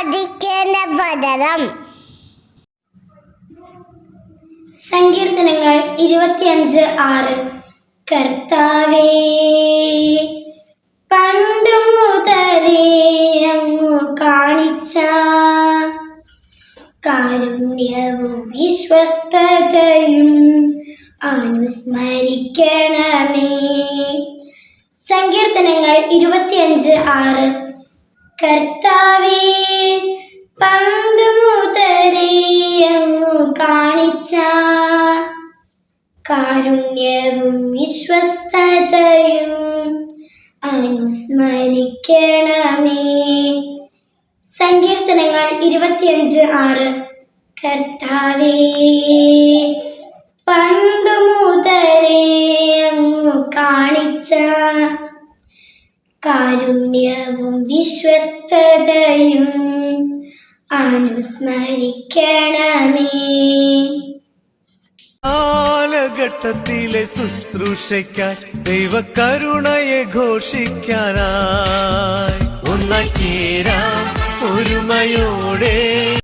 പഠിക്കേണ്ട പദം സങ്കീർത്തനങ്ങൾ ഇരുപത്തിയഞ്ച് ആറ്. കർത്താവേ പണ്ടു മുതലേ അങ്ങു കാണിച്ച കാരുണ്യവും വിശ്വസ്തതയും അനുസ്മരിക്കണമേ. സങ്കീർത്തനങ്ങൾ ഇരുപത്തിയഞ്ച് ആറ്. കർത്താവേ അങ്ങു കാണിച്ച കാരുണ്യവും വിശ്വസ്തതയും അനുസ്മരിക്കണമേ. സങ്കീർത്തനങ്ങൾ ഇരുപത്തിയഞ്ച് ആറ്. കർത്താവേ പണ്ടു അങ്ങു കാണിച്ച കാരുണ്യവും വിശ്വസ്തതയും അനുസ്മരിക്കണമേ. കാലഘട്ടത്തിലെ ശുശ്രൂഷയ്ക്കാൻ ദൈവകരുണയെ ഘോഷിക്കാനായി ഒന്നായി ചേരാം ഒരുമയോ